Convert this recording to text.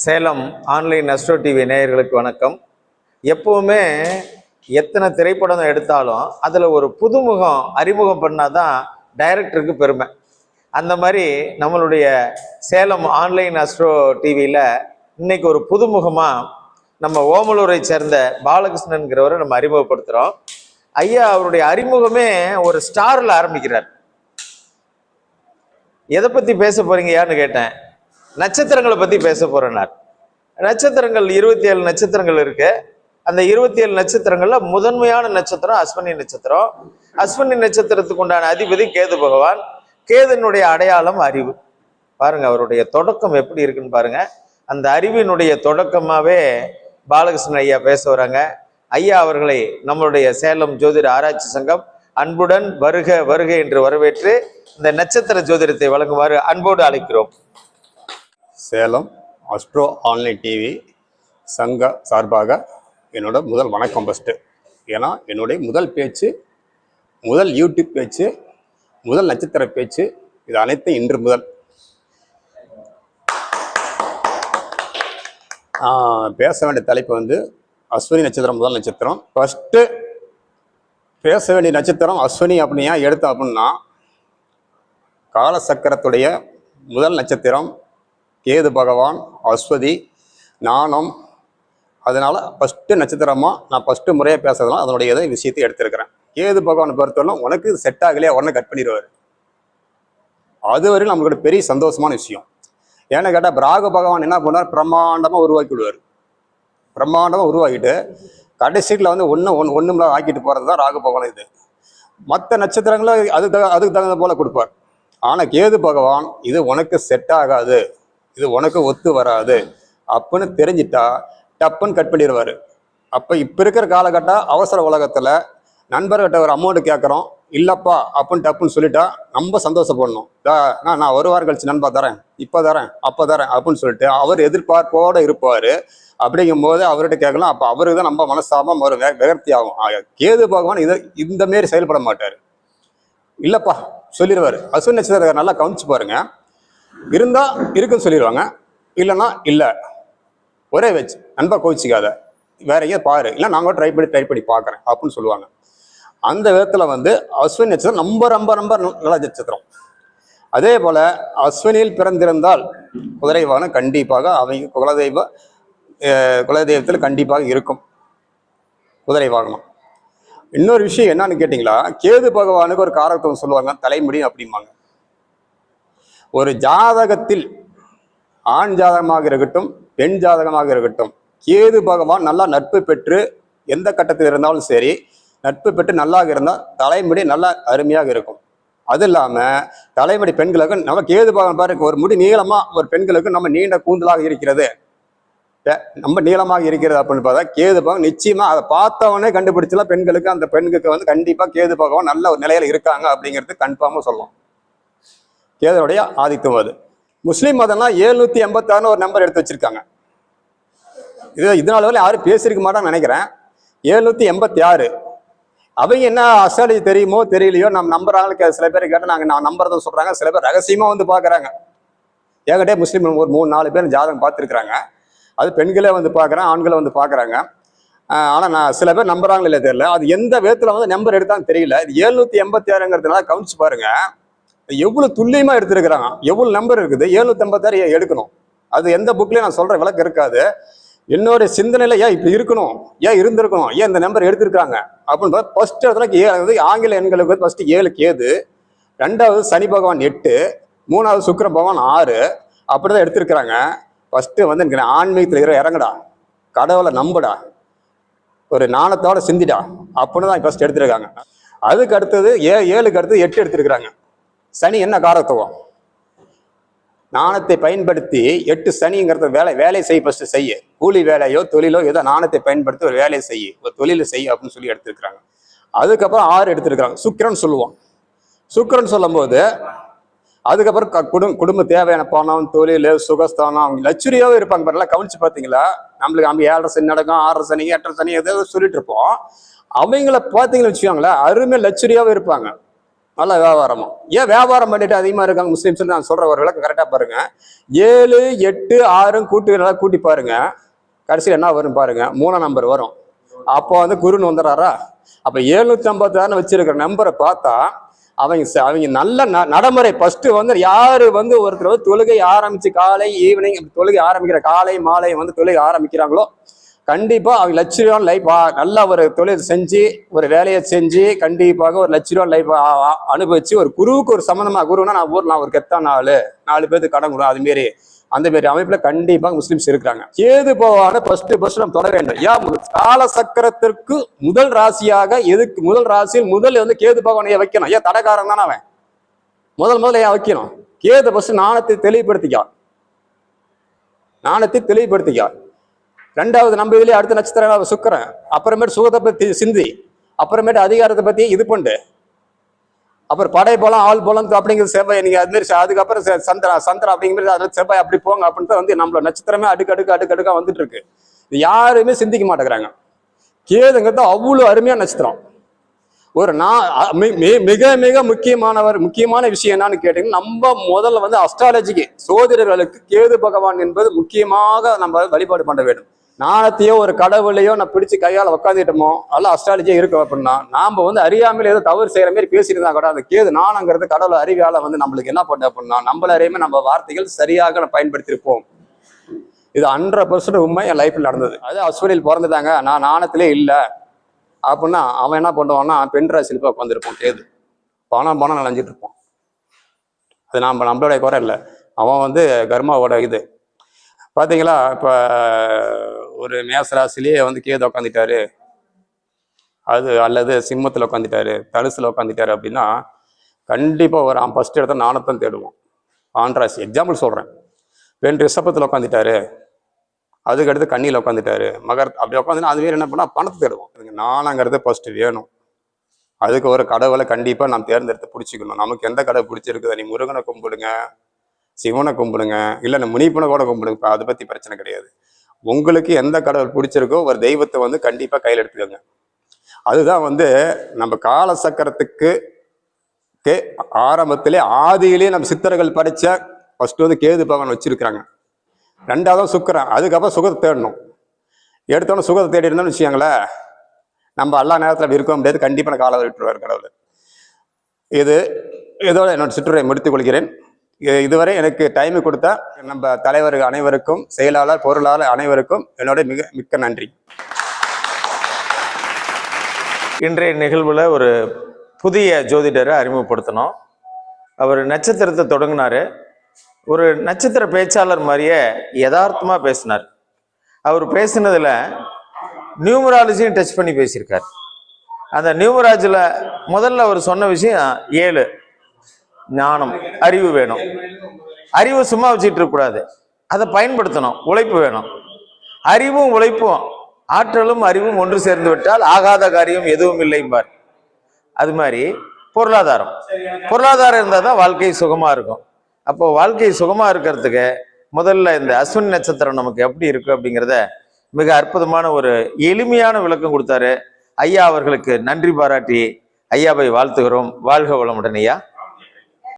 Salem online astro TV நேயர்களுக்கு வணக்கம். எப்போவுமே எத்தனை திரைப்படம் எடுத்தாலும் அதில் ஒரு புதுமுகம் அறிமுகம் பண்ணால் தான் டைரக்டருக்கு பெருமை. அந்த மாதிரி நம்மளுடைய சேலம் ஆன்லைன் அஸ்ட்ரோ டிவியில் இன்னைக்கு ஒரு புதுமுகமாக நம்ம ஓமலூரை சேர்ந்த பாலகிருஷ்ணன்கிறவரை நம்ம அறிமுகப்படுத்துகிறோம் ஐயா அவருடைய அறிமுகமே ஒரு ஸ்டாரில் ஆரம்பிக்கிறார். எதை பற்றி பேச போகிறீங்கயான்னு கேட்டேன். நட்சத்திரங்களை பற்றி பேச போறேனார் நட்சத்திரங்கள் இருபத்தி ஏழு நட்சத்திரங்கள் இருக்கு. அந்த இருபத்தி ஏழு நட்சத்திரங்கள்ல முதன்மையான நட்சத்திரம் அஸ்வினி நட்சத்திரம். அஸ்வினி நட்சத்திரத்துக்கு உண்டான அதிபதி கேது பகவான். கேதனுடைய அடையாளம் அறிவு. பாருங்க அவருடைய தொடக்கம் எப்படி இருக்குன்னு பாருங்க. அந்த அறிவினுடைய தொடக்கமாவே பாலகிருஷ்ணன் ஐயா பேச வராங்க. ஐயா அவர்களை நம்மளுடைய சேலம் ஜோதிட ஆராய்ச்சி சங்கம் அன்புடன் வருக வருக என்று வரவேற்று இந்த நட்சத்திர ஜோதிடத்தை வழங்குமாறு அன்போடு அழைக்கிறோம். சேலம் அஸ்ட்ரோ ஆன்லைன் டிவி சங்க சார்பாக என்னோட முதல் வணக்கம் ஃபஸ்ட்டு ஏன்னா என்னுடைய முதல் பேச்சு முதல் யூடியூப் பேச்சு முதல் நட்சத்திர பேச்சு இது அனைத்தும் இன்று முதல். பேச வேண்டிய தலைப்பு வந்து அஸ்வினி நட்சத்திரம் முதல் நட்சத்திரம். ஃபஸ்ட்டு பேச வேண்டிய நட்சத்திரம் அஸ்வினி அப்படின்னு ஏன் எடுத்தோம் அப்படின்னா காலசக்கரத்துடைய முதல் நட்சத்திரம் கேது பகவான் அஸ்வதி நாணம் அதனால் ஃபஸ்ட்டு நட்சத்திரமாக நான் ஃபஸ்ட்டு முறையாக பேசுறதுனால அதனுடைய இதை விஷயத்தை எடுத்திருக்கிறேன். கேது பகவானை பொறுத்தவரை உனக்கு செட் ஆகலையே? உடனே கட் பண்ணிடுவார். அது வரையும் நம்மளோட பெரிய சந்தோஷமான விஷயம். ஏன்னு கேட்டால் பிராக பகவான் என்ன பண்ணார் பிரம்மாண்டமாக உருவாக்கி விடுவார். பிரம்மாண்டமாக உருவாக்கிட்டு கடைசியில் வந்து ஒன்று ஒன்று ஒன்றுமில்ல ஆக்கிட்டு போகிறது தான் ராகு பகவான் இது. மற்ற நட்சத்திரங்களும் அது தகு- அதுக்கு தகுந்த போல் கொடுப்பார். ஆனால் கேது பகவான் இது உனக்கு செட் ஆகாது. இது உனக்கு ஒத்து வராது. அப்படின்னு தெரிஞ்சிட்டா டப்புன்னு கட் பண்ணிடுவார். அப்போ இப்போ இருக்கிற காலகட்டம் அவசர உலகத்தில் நண்பர்கிட்ட ஒரு அமௌண்ட்டு கேட்குறோம் இல்லைப்பா அப்படின்னு டப்புன்னு சொல்லிட்டா ரொம்ப சந்தோஷப்படணும். "தா, நான் நான் ஒரு வாரம் கழிச்சு நண்பா தரேன். இப்போ தரேன் அப்போ தரேன் அப்படின்னு சொல்லிட்டு அவர் எதிர்பார்ப்போடு இருப்பார். அப்படிங்கும்போது அவர்கிட்ட கேட்கலாம். அப்போ அவருக்கு தான் நம்ம மனசாபம் ஒரு வே- ஆகும். கேது பகவான் இதை இந்த மாரி செயல்பட மாட்டார். இல்லைப்பா சொல்லிடுவார். அஸ்வின் நட்சத்திரம் நல்லா கவனிச்சு பாருங்கள் இருந்தால் இருக்குன்னு சொல்லிடுவாங்க இல்லைன்னா இல்லை. ஒரே வச்சு நண்பா கோவிச்சிக்காத. வேற எங்கேயும் பாரு. இல்லை நாங்கள் ட்ரை பண்ணி ட்ரை பண்ணி பார்க்குறேன் அப்படின்னு சொல்லுவாங்க. அந்த விதத்தில் வந்து அஸ்வின் நட்சத்திரம் ரொம்ப ரொம்ப ரொம்ப நல்ல நட்சத்திரம். அதே போல் அஸ்வினியில் பிறந்திருந்தால் குதிரை வாகனம் கண்டிப்பாக அவங்க குலதெய்வ குலதெய்வத்தில் கண்டிப்பாக இருக்கும். குதிரை வாகனம் இன்னொரு விஷயம் என்னன்னு கேட்டிங்களா? கேது பகவானுக்கு ஒரு காரத்துவம் சொல்லுவாங்க. தலைமுடி அப்படிம்பாங்க. ஒரு ஜாதகத்தில் ஆண் ஜாதகமாக இருக்கட்டும் பெண் ஜாதகமாக இருக்கட்டும் கேது பகவான் நல்லா நட்பு பெற்று எந்த கட்டத்தில் இருந்தாலும் சரி நட்பு பெற்று நல்லா இருந்தால் தலைமுடி நல்லா அருமையாக இருக்கும். அது இல்லாமல் தலைமுடி பெண்களுக்கு நம்ம கேது பகவான் பாருங்க ஒரு முடி நீளமாக ஒரு பெண்களுக்கு நம்ம நீண்ட கூந்தலாக இருக்கிறது. நம்ம நீளமாக இருக்கிறது அப்படின்னு பார்த்தா கேது பகவான் நிச்சயமாக அதை பார்த்தவொடனே கண்டுபிடிச்சலாம் பெண்களுக்கு அந்த பெண்களுக்கு வந்து கண்டிப்பாக கேது பகவான் நல்ல ஒரு நிலையில் இருக்காங்க அப்படிங்கிறது கன்ஃபார்மாக சொல்லலாம் கேதுடைய ஆதிக்கம் அது. முஸ்லீம் மதம்னா எழுநூத்தி எண்பத்தாறுனு ஒரு நம்பர் எடுத்து வச்சிருக்காங்க. இது இதனால வரை யாரும் பேசியிருக்க மாட்டான்னு நினைக்கிறேன். எழுநூத்தி எண்பத்தி ஆறு அவங்க என்ன அஸ்ட்ராலஜி தெரியுமோ தெரியலையோ நம்ம நம்புறாங்களுக்கு சில பேர் கேட்டால் நாங்கள் நான் நம்புறதும் சொல்றாங்க. சில பேர் ரகசியமா வந்து பார்க்கறாங்க ஏகட்டே முஸ்லீம் ஒரு மூணு நாலு பேர் ஜாதகம் பார்த்துருக்குறாங்க. அது பெண்களே வந்து பார்க்குறேன் ஆண்களை வந்து பார்க்குறாங்க ஆனால் நான் சில பேர் நம்புறாங்களே தெரியல. அது எந்த விதத்தில் வந்து நம்பர் எடுத்தான்னு தெரியல. இது எழுநூத்தி எண்பத்தி ஆறுங்கிறதுனால கவனிச்சு பாருங்கள் எவ்வளோ துல்லியமாக எடுத்திருக்கிறாங்க? எவ்வளோ நம்பர் இருக்குது? எழுநூத்தி ஐம்பத்தாறு எடுக்கணும்? அது எந்த புக்லேயும் நான் சொல்கிற விளக்கு இருக்காது. என்னோட சிந்தனையில் ஏன் இப்போ இருக்கணும்? ஏன் இருந்திருக்கணும்? ஏன் இந்த நம்பர் எடுத்திருக்காங்க அப்படின்னு பார்த்தா ஃபர்ஸ்ட் இடத்துல ஏ வந்து ஆங்கில எண்களுக்கு ஃபர்ஸ்ட் ஏழு கேது ரெண்டாவது சனி பகவான் எட்டு மூணாவது சுக்கிர பகவான் ஆறு அப்படிதான் எடுத்திருக்கிறாங்க. ஃபர்ஸ்ட் வந்து எனக்கு ஆன்மீகத்தில் இருக்கிற இறங்குடா. கடவுளை நம்புடா. ஒரு நாணத்தோட சிந்திடா. அப்படின்னு தான் ஃபர்ஸ்ட் எடுத்திருக்காங்க. அதுக்கு அடுத்தது ஏ ஏழுக்கு அடுத்தது எட்டு எடுத்திருக்கிறாங்க. சனி என்ன காரத்துவம் நாணத்தை பயன்படுத்தி எட்டு சனிங்கிறத வேலை வேலையை செய் ஃபஸ்ட்டு செய்ய. கூலி வேலையோ தொழிலோ ஏதோ நாணத்தை பயன்படுத்தி ஒரு வேலையை செய்ய. ஒரு தொழிலை செய் அப்படின்னு சொல்லி எடுத்திருக்கிறாங்க. அதுக்கப்புறம் ஆறு எடுத்திருக்கிறாங்க. சுக்கிரன் சொல்லுவோம் சுக்கிரன் சொல்லும்போது அதுக்கப்புறம் க- குடும் குடும்ப தேவையான பணம் தொழில் சுகஸ்தானம் அவங்க லட்சுரியாவே இருப்பாங்க பாருங்களா. கவனிச்சு பார்த்தீங்களா நம்மளுக்கு அவங்க ஏழரை சனி நடக்கும் ஆறரை சனி எட்டரை சனி ஏதோ சொல்லிட்டு இருப்போம். அவங்கள பார்த்தீங்கன்னு வச்சுக்கோங்களேன் அருமை லட்சுரியாவே இருப்பாங்க. நல்ல வியாபாரமும் ஏன் வியாபாரம் பண்ணிட்டு அதிகமாக இருக்காங்க முஸ்லீம்ஸ் நான் சொல்கிற ஒரு விளக்கம் கரெக்டாக பாருங்க. ஏழு எட்டு ஆறும் கூட்டு நல்லா கூட்டி பாருங்க. கடைசியில் என்ன வரும் பாருங்க. மூணாம் நம்பர் வரும். அப்போ வந்து குருன்னு வந்துடுறாரா? அப்போ எழுநூத்தி ஐம்பத்தாறுன்னு வச்சிருக்கிற நம்பரை பார்த்தா அவங்க அவங்க நல்ல ந- நடைமுறை. ஃபஸ்ட்டு வந்து யார் வந்து ஒருத்தர் வந்து தொழுகை ஆரம்பித்து காலை ஈவினிங் தொழுகை ஆரம்பிக்கிற காலை மாலை வந்து தொழுகை ஆரம்பிக்கிறாங்களோ கண்டிப்பாக அவங்க லட்ச ரூபா லைஃப் நல்ல ஒரு தொழில் செஞ்சு ஒரு வேலையை செஞ்சு கண்டிப்பாக ஒரு லட்ச ரூபா லைஃப் அனுபவிச்சு ஒரு குருவுக்கு ஒரு சம்மந்தமாக குருன்னா நான் ஊர் நான் ஒரு கெத்தான் நாலு நாலு பேருக்கு கடன் கொடு அது மாரி. அந்த மாரி அமைப்பில் கண்டிப்பாக முஸ்லிம்ஸ் இருக்கிறாங்க. கேது போவான ஃபர்ஸ்ட் ஃபர்ஸ்ட் நம்ம தொட வேண்டும். ஏன் கால சக்கரத்திற்கு முதல் ராசியாக எதுக்கு முதல் ராசியில் முதல் வந்து கேது பகவானையே வைக்கணும். ஏன் தடகாரன் தானே அவன்? முதல் முதல்ல ஏன் வைக்கணும்? கேது ஃபர்ஸ்ட் நாணத்தை தெளிவுபடுத்திக்கா. நாணத்தை தெளிவுபடுத்திக்கா. ரெண்டாவது நம்ம இதுலேயே அடுத்த நட்சத்திரம் சுக்கரன். அப்புறமேட்டு சுகத்தை பற்றி சிந்தி. அப்புறமேட்டு அதிகாரத்தை பற்றி இது பண்ணு. அப்புறம் படை போலாம் ஆள் போலாம் அப்படிங்கிறது செவ்வாய். நீங்கள் அது மாதிரி அதுக்கப்புறம் சந்திரா சந்திரா அப்படிங்கிறது அதில் செவ்வாய் அப்படி போங்க அப்படின்னு வந்து நம்மளோட நட்சத்திரமே அடுக்கு அடுக்கு அடுக்கு அடுக்காக வந்துட்டு இருக்கு இது யாருமே சிந்திக்க மாட்டேங்கிறாங்க. கேதுங்கிறது அவ்வளோ அருமையான நட்சத்திரம். ஒரு நான் மி- மிக மிக முக்கியமானவர் முக்கியமான விஷயம் என்னன்னு கேட்டீங்கன்னா நம்ம முதல்ல வந்து அஸ்ட்ராலஜிக்கு சோதிடர்களுக்கு கேது பகவான் என்பது முக்கியமாக நம்ம வழிபாடு பண்ண வேண்டும். நாணத்தையோ ஒரு கடவுளையோ நான் பிடிச்சு கையால் உட்காந்துட்டோமோ அல்ல அஸ்ட்ராலஜியாக இருக்கும் அப்படின்னா நாம் வந்து அறியாமல் ஏதோ தவறு செய்கிற மாதிரி பேசியிருந்தா கூட அந்த கேது நாணங்கிறது கடவுள் அறிவியால் வந்து நம்மளுக்கு என்ன பண்ண அப்படின்னா நம்மள அறியாமல் நம்ம வார்த்தைகள் சரியாக நம்ம பயன்படுத்தியிருப்போம். இது ஹண்ட்ரட் பர்சன்ட் உண்மை என் லைஃப்பில் நடந்தது. அது அஸ்வனில் பிறந்துட்டாங்க. நான் நாணத்திலே இல்லை. அப்படின்னா அவன் என்ன பண்ணுவான்னா பெண்ராசியில் போய் உட்காந்துருப்பான் கேது. பணம் பணம் நினைஞ்சிட்டு இருப்பான். அது நாம் நம்மளுடைய குறை இல்லை. அவன் வந்து கர்மாவோட இது. பார்த்தீங்களா இப்போ ஒரு மேசராசிலேயே வந்து கேது உட்காந்துட்டாரு அது அல்லது சிம்மத்தில் உட்காந்துட்டாரு தனுசில் உட்காந்துட்டாரு அப்படின்னா கண்டிப்பாக ஒரு ஃபஸ்ட் இடத்த நாணத்தான் தேடுவோம். ஆண் எக்ஸாம்பிள் சொல்கிறேன் ரெண்டு ரிஷபத்தில் உட்காந்துட்டாரு அதுக்கடுத்து கண்ணியில் உட்காந்துட்டாரு மகர் அப்படி உட்காந்துனா அதுவே என்ன பண்ணால் பணத்தை தேடுவோம். இதுங்க நாணங்கிறது ஃபர்ஸ்ட் வேணும். அதுக்கு ஒரு கடவுளை கண்டிப்பாக நாம் தேர்ந்தெடுத்து பிடிச்சிக்கணும். நமக்கு எந்த கடவுள் பிடிச்சிருக்குதா நீ முருகனை கும்பிடுங்க. சிவனை கும்பிடுங்க. இல்ல இந்த முனிப்பனை கூட கும்பிடுங்க. அதை பற்றி பிரச்சனை கிடையாது. உங்களுக்கு எந்த கடவுள் பிடிச்சிருக்கோ ஒரு தெய்வத்தை வந்து கண்டிப்பாக கையில் எடுத்துக்கோங்க. அதுதான் வந்து நம்ம கால சக்கரத்துக்கு ஆரம்பத்திலே ஆதியிலே நம்ம சித்தர்கள் படிச்ச ஃபர்ஸ்ட் வந்து கேது பவன் வச்சிருக்கிறாங்க. ரெண்டாவது சுக்கரன். அதுக்கப்புறம் சுகத்தை தேடணும். எடுத்தோன்னே சுகத்தை தேடி இருந்தோம்னு வச்சுக்கோங்களேன் நம்ம எல்லா நேரத்தில் அப்படி இருக்க முடியாது. கண்டிப்பாக காலை விட்டுருவார் கடவுள். இது இதோட என்னோட சுற்றுரை முடித்துக் கொள்கிறேன். இதுவரை எனக்கு டைம் கொடுத்த நம்ம தலைவர்கள் அனைவருக்கும் செயலாளர் பொருளாளர் அனைவருக்கும் என்னோட மிக மிக்க நன்றி. இன்றைய நிகழ்வில் ஒரு புதிய ஜோதிடரை அறிமுகப்படுத்தினோம் அவர் நட்சத்திரத்தை தொடங்கினாரு. ஒரு நட்சத்திர பேச்சாளர் மாதிரியே யதார்த்தமாக பேசினார். அவர் பேசினதில் நியூமராலஜியும் டச் பண்ணி பேசியிருக்கார். அந்த நியூமராஜில் முதல்ல அவர் சொன்ன விஷயம் ஏழு. ஞானம் அறிவு வேணும். அறிவு சும்மா வச்சுட்டு இருக்கக்கூடாது அதை பயன்படுத்தணும். உழைப்பு வேணும். அறிவும் உழைப்பும் ஆற்றலும் அறிவும் ஒன்று சேர்ந்து விட்டால் ஆகாத காரியம் எதுவும் இல்லைம்பார். அது மாதிரி பொருளாதாரம். பொருளாதாரம் இருந்தால் தான் வாழ்க்கை சுகமாக இருக்கும். அப்போ வாழ்க்கை சுகமாக இருக்கிறதுக்கு முதல்ல இந்த அஸ்வின் நட்சத்திரம் நமக்கு எப்படி இருக்கு அப்படிங்கிறத மிக அற்புதமான ஒரு எளிமையான விளக்கம் கொடுத்தாரு. ஐயா அவர்களுக்கு நன்றி பாராட்டி ஐயாவை வாழ்த்துகிறோம். வாழ்க வளமுடன் ஐயா.